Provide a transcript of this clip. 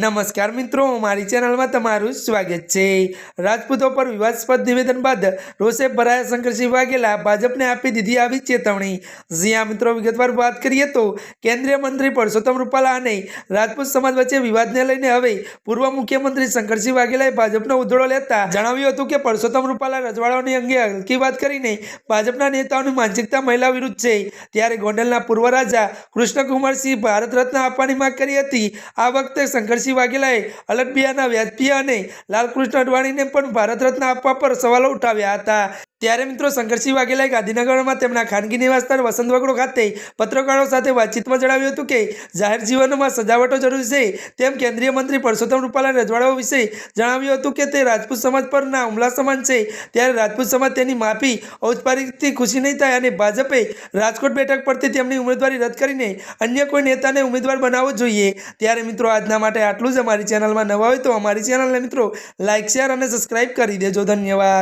નમસ્કાર મિત્રો, મારી ચેનલમાં તમારું સ્વાગત છે. રાજપૂતો પર વિવાદાસ્પદ નિવેદન બાદ રોષે ભરાયા શંકરસિંહ વાઘેલા ભાજપને આપી દીધી આવી ચેતવણી. જ્યાં મિત્રો, વિગતવાર વાત કરીએ તો કેન્દ્રીય મંત્રી પરસોત્તમ રૂપાલા અને રાજપૂત સમાજ વચ્ચે વિવાદને લઈને હવે પૂર્વ મુખ્યમંત્રી શંકરસિંહ વાઘેલાએ ભાજપનો ઉધડો લેતા જણાવ્યું હતું કે પરસોત્તમ રૂપાલા રજવાડાઓની અંગે હલકી વાત કરીને ભાજપના નેતાઓની માનસિકતા મહિલા વિરુદ્ધ છે. ત્યારે ગોંડલના પૂર્વ રાજા કૃષ્ણકુમારસિંહ ભારત રત્ન આપવાની માંગ કરી હતી. આ વખતે શંકરસિંહ વાઘેલાએ અલટબિયાના વ્યાજપીય અને લાલકૃષ્ણ અડવાણીને પણ ભારત રત્ન આપવા પર સવાલો ઉઠાવ્યા હતા. ત્યારે મિત્રો શંકરસિંહ વાઘેલાએ ગાંધીનગરમાં તેમના ખાનગી નિવાસસ્થાન વસંત ખાતે પત્રકારો સાથે વાતચીતમાં જણાવ્યું હતું કે જાહેર જીવનમાં સજાવટો જરૂરી છે. તેમ કેન્દ્રીય મંત્રી પરસોત્તમ રૂપાલા રજવાડાઓ વિશે જણાવ્યું હતું કે તે રાજપૂત સમાજ પરના હુમલા સમાન છે. ત્યારે રાજપૂત સમાજ તેની માફી, ઔપચારિકથી ખુશી નહીં થાય અને ભાજપે રાજકોટ બેઠક પરથી તેમની ઉમેદવારી રદ કરીને અન્ય કોઈ નેતાને ઉમેદવાર બનાવવો જોઈએ. ત્યારે મિત્રો આજના માટે આટલું જ. અમારી ચેનલમાં નવા હોય તો અમારી ચેનલને મિત્રો લાઇક શેર અને સબસ્ક્રાઇબ કરી દેજો. ધન્યવાદ.